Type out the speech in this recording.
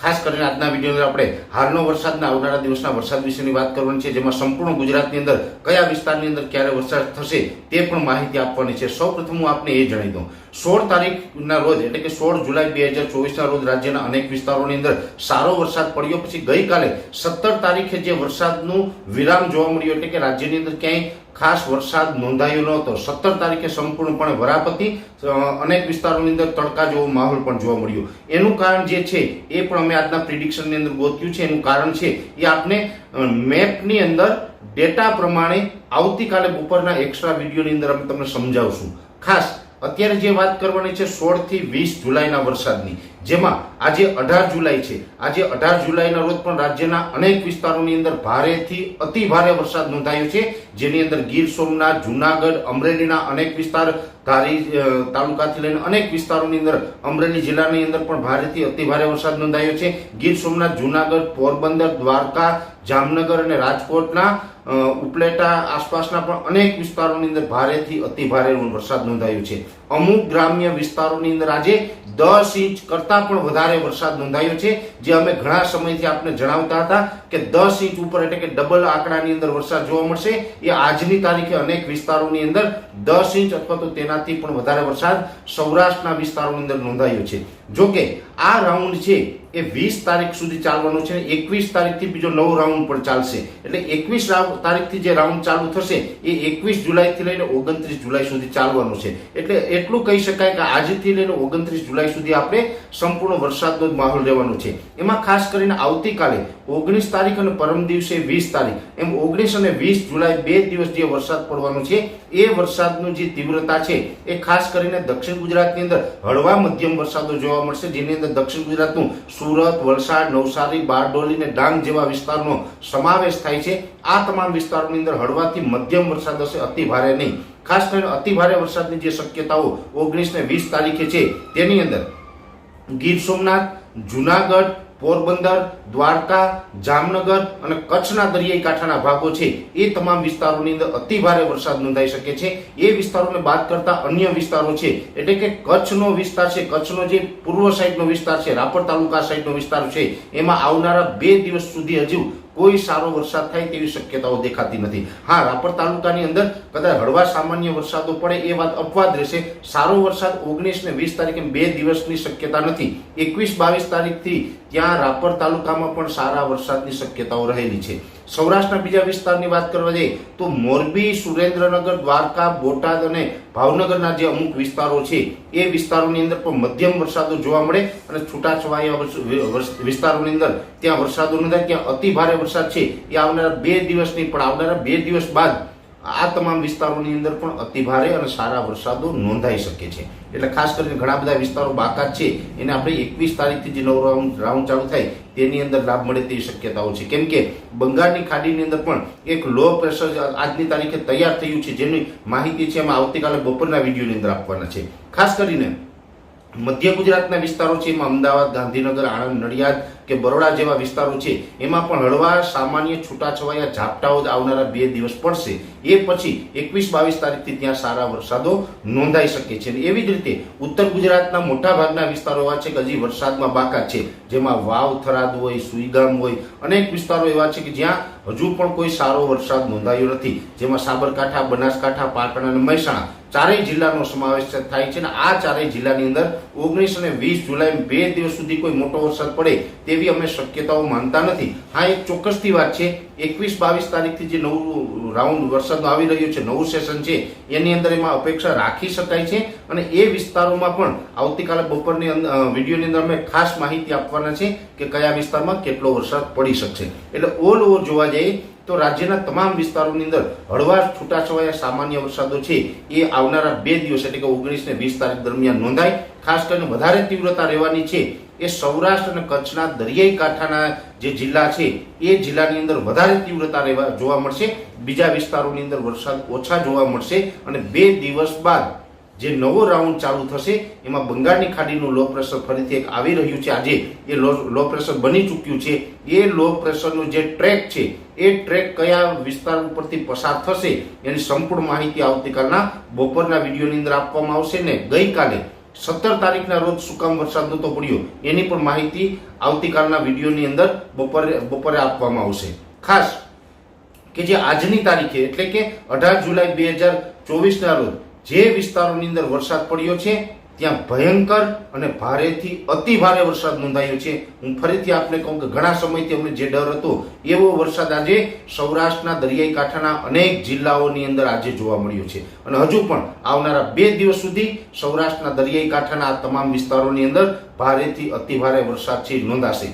ખાસ કરીને આજના વિડીયોની આપણે હાલનો વરસાદના આવનારા દિવસના વરસાદ વિશેની વાત કરવાની છે, જેમાં સંપૂર્ણ ગુજરાતની અંદર કયા વિસ્તારની અંદર ક્યારે વરસાદ થશે તે પણ માહિતી આપવાની છે. સૌપ્રથમ હું આપને એ જણાવી દઉં. સોળ તારીખના રોજ, એટલે કે સોળ જુલાઈ બે હજાર ચોવીસના રોજ રાજ્યના અનેક વિસ્તારોની અંદર સારો વરસાદ પડ્યો. પછી ગઈકાલે સત્તર તારીખે જે વરસાદનું વિરામ જોવા મળ્યું, એટલે કે રાજ્યની અંદર ક્યાંય ખાસ વરસાદ નોંધાયો ન હતો. સત્તર તારીખે સંપૂર્ણપણે વરાપતી અનેક વિસ્તારોની અંદર તડકા જેવો માહોલ પણ જોવા મળ્યો. એનું કારણ જે છે, એ પણ અમે આજના પ્રિડિક્શનની અંદર ગોત્યું છે. એનું કારણ છે, એ આપને મેપની અંદર ડેટા પ્રમાણે આવતીકાલે બપોરના એક્સ્ટ્રા વિડીયોની અંદર અમે તમને સમજાવશું. ખાસ, અત્યારે જે વાત કરવાની છે સોળથી વીસ જુલાઈના વરસાદની. જેમાં આજે અઢાર જુલાઈ છે. આજે અઢાર જુલાઈના રોજ પણ રાજ્યના અનેક વિસ્તારોની અંદર ભારેથી અતિ ભારે વરસાદ નોંધાયો છે. જેની અંદર ગીર સોમનાથ, જુનાગઢ, અમરેલીના અનેક વિસ્તાર ધારી તાલુકાથી લઈને અનેક વિસ્તારોની અંદર અમરેલી જિલ્લાની અંદર પણ ભારેથી અતિ ભારે વરસાદ નોંધાયો છે. ગીર સોમનાથ, જુનાગઢ, પોરબંદર, દ્વારકા, જામનગર અને રાજકોટના ઉપલેટા આસપાસના પણ અનેક વિસ્તારોની અંદર ભારેથી અતિ ભારે વરસાદ નોંધાયો છે. અમુક ગ્રામ્ય વિસ્તારોની અંદર આજે દસ ઇંચ કરતા પણ વધારે વરસાદ નોંધાયો છે, જે અમે ઘણા સમયથી આપને જણાવતા હતા કે દસ ઇંચ ઉપર એટલે કે ડબલ આંકડાની અંદર વરસાદ જોવા મળશે. એ આજની તારીખે અનેક વિસ્તારોની અંદર દસ ઇંચ અથવા તો તેનાથી પણ વધારે વરસાદ સૌરાષ્ટ્રના વિસ્તારોની અંદર નોંધાયો છે. જો કે આ રાઉન્ડ છે એ વીસ તારીખ સુધી ચાલવાનો છે, એકવીસ તારીખથી બીજો નવો રાઉન્ડ પણ ચાલશે. એટલે એકવીસ તારીખથી જે રાઉન્ડ ચાલુ થશે, એ એકવીસ જુલાઈથી લઈને ઓગણત્રીસ જુલાઈ સુધી ચાલવાનું છે. એટલે એટલું કહી શકાય કે આજથી લઈને ઓગણત્રીસ જુલાઈ સુધી આપણે સંપૂર્ણ વરસાદનો જ માહોલ રહેવાનો છે. એમાં ખાસ કરીને આવતીકાલે ઓગણીસ તારીખ અને પરમ દિવસે વીસ તારીખ. એમ ઓગણીસ અને વીસ જુલાઈ બે દિવસ જે વરસાદ પડવાનો છે, એ વરસાદનું જે તીવ્રતા છે, એ ખાસ કરીને દક્ષિણ ગુજરાતની અંદર હળવા મધ્યમ વરસાદો જોવા મળશે. જેની અંદર દક્ષિણ ગુજરાતનું સુરત, વલસાડ, નવસારી, બારડોલી અને ડાંગ જેવા વિસ્તારનો સમાવેશ થાય છે. આ તમામ વિસ્તારોની અંદર હળવાથી મધ્યમ વરસાદ હશે. અતિ ભારે નહીં. ખાસ કરીને અતિ ભારે વરસાદની જે શક્યતાઓ ઓગણીસ ને વીસ તારીખે છે, તેની અંદર ગીર સોમનાથ, જુનાગઢ પોરબંદર, દ્વારકા, જામનગર અને કચ્છના દરિયાઈ કાંઠાના ભાગો છે. એ તમામ વિસ્તારોની અંદર અતિ ભારે વરસાદ નોંધાઈ શકે છે. એ વિસ્તારોને બાદ કરતા અન્ય વિસ્તારો છે. એટલે કે કચ્છનો વિસ્તાર છે. કચ્છનો જે પૂર્વ સાઈડનો વિસ્તાર છે, રાપર તાલુકા સાઈડનો વિસ્તાર છે. એમાં આવનારા બે દિવસ સુધી હજુ કોઈ સારો વરસાદ થાય તેવી શક્યતાઓ દેખાતી નથી. હા, રાપર તાલુકાની અંદર કદાચ હળવા સામાન્ય વરસાદો પડે એ વાત અપવાદ રહેશે. સારો વરસાદ ઓગણીસ ને વીસ તારીખે બે દિવસની શક્યતા નથી. એકવીસ બાવીસ તારીખથી ત્યાં રાપર તાલુકામાં પણ સારા વરસાદની શક્યતાઓ રહેલી છે. સૌરાષ્ટ્રના બીજા વિસ્તારની વાત કરવા જઈએ, તો મોરબી, સુરેન્દ્રનગર, દ્વારકા, બોટાદ અને ભાવનગરના જે અમુક વિસ્તારો છે, એ વિસ્તારોની અંદર પણ મધ્યમ વરસાદો જોવા મળે અને છૂટાછવાયા વિસ્તારોની અંદર ત્યાં વરસાદો નોંધાય, ત્યાં અતિ ભારે વરસાદ છે, એ આવનારા બે દિવસની, પણ આવનારા બે દિવસ બાદ આ તમામ વિસ્તારોની અંદર પણ અતિ ભારે અને સારા વરસાદો નોંધાઈ શકે છે. એટલે ખાસ કરીને ઘણા બધા વિસ્તારો બાકાત છે, એને આપણે એકવીસ તારીખથી જે નવો રાઉન્ડ રાઉન્ડ ચાલુ થાય તેની અંદર લાભ મળે તેવી શક્યતાઓ છે. કેમ કે બંગાળની ખાડીની અંદર પણ એક લો પ્રેશર આજની તારીખે તૈયાર થયું છે, જેની માહિતી છે એમાં આવતીકાલે બપોરના વિડીયોની અંદર આપવાના છે. ખાસ કરીને મધ્ય ગુજરાતના વિસ્તારો છે, એમાં અમદાવાદ, ગાંધીનગર, આણંદ, નડિયાદ કે બરોડા જેવા વિસ્તારો છે, એમાં પણ હળવા સામાન્ય છૂટાછવાયા ઝાપટાઓ આવનારા બે દિવસ પડશે. એ પછી એકવીસ બાવીસ તારીખથી ત્યાં સારા વરસાદો નોંધાઈ શકે છે. એવી જ રીતે ઉત્તર ગુજરાતના મોટા ભાગના વિસ્તારો એવા છે કે હજી વરસાદમાં બાકાત છે, જેમાં વાવ થરાદ હોય, સુઈગામ હોય, અનેક વિસ્તારો એવા છે કે જ્યાં હજુ પણ કોઈ સારો વરસાદ નોંધાયો નથી. જેમાં સાબરકાંઠા, બનાસકાંઠા, પાટણ અને મહેસાણા ચારેય જિલ્લાનો સમાવેશ થાય છે અને આ ચારેય જિલ્લાની અંદર ઓગણીસ અને વીસ જુલાઈ બે દિવસ સુધી કોઈ મોટો વરસાદ પડે તેવી અમે શક્યતાઓ માનતા નથી. હા, એક ચોક્કસથી વાત છે, એકવીસ બાવીસ તારીખથી જે નવું રાઉન્ડ વરસાદનો આવી રહ્યો છે, નવું સેશન છે, એની અંદર એમાં અપેક્ષા રાખી શકાય છે અને એ વિસ્તારોમાં પણ આવતીકાલે બપોરની અંદર વિડીયોની અંદર અમે ખાસ માહિતી આપવાના છે કે કયા વિસ્તારમાં કેટલો વરસાદ પડી શકશે. એટલે ઓલ ઓવર જોવા જઈએ તો રાજ્યના તમામ વિસ્તારોની અંદર હળવા છૂટાછવાયા સામાન્ય વરસાદો છે. એ આવનારા બે દિવસ એટલે કે ઓગણીસ ને વીસ તારીખ દરમિયાન નોંધાય. ખાસ કરીને વધારે તીવ્રતા રહેવાની છે એ સૌરાષ્ટ્ર અને કચ્છના દરિયાઈ કાંઠાના જે જિલ્લા છે, એ જિલ્લાની અંદર વધારે તીવ્રતા રહેવા જોવા મળશે. બીજા વિસ્તારોની અંદર વરસાદ ઓછા જોવા મળશે અને બે દિવસ બાદ જે નવો રાઉન્ડ ચાલુ થશે, એમાં બંગાળની ખાડીનું લો પ્રેશર ફરીથી એક આવી રહ્યું છે. આજે એ લો પ્રેશર બની ચૂક્યું છે. એ લો પ્રેશરનું જે ટ્રેક છે, એ ટ્રેક કયા વિસ્તાર ઉપરથી પસાર થશે, એની સંપૂર્ણ માહિતી આવતીકાલના બપોરના વિડીયોની અંદર આપવામાં આવશે ને ગઈકાલે સત્તર તારીખના રોજ સુકામ વરસાદ નહોતો પડ્યો. એની પણ માહિતી આવતીકાલના વિડીયોની અંદર બપોરે બપોરે આપવામાં આવશે. ખાસ કે જે આજની તારીખે, એટલે કે અઢાર જુલાઈ બે હજાર ચોવીસના રોજ જે વિસ્તારોની અંદર વરસાદ પડ્યો છે, ત્યાં ભયંકર અને ભારેથી અતિ ભારે વરસાદ નોંધાયો છે. હું ફરીથી આપને કહું કે ઘણા સમયથી અમને જે ડર હતો, એવો વરસાદ આજે સૌરાષ્ટ્રના દરિયાઈ કાંઠાના અનેક જિલ્લાઓની અંદર આજે જોવા મળ્યો છે. અને હજુ પણ આવનારા બે દિવસ સુધી સૌરાષ્ટ્રના દરિયાઈ કાંઠાના આ તમામ વિસ્તારોની અંદર ભારેથી અતિ ભારે વરસાદ છે નોંધાશે.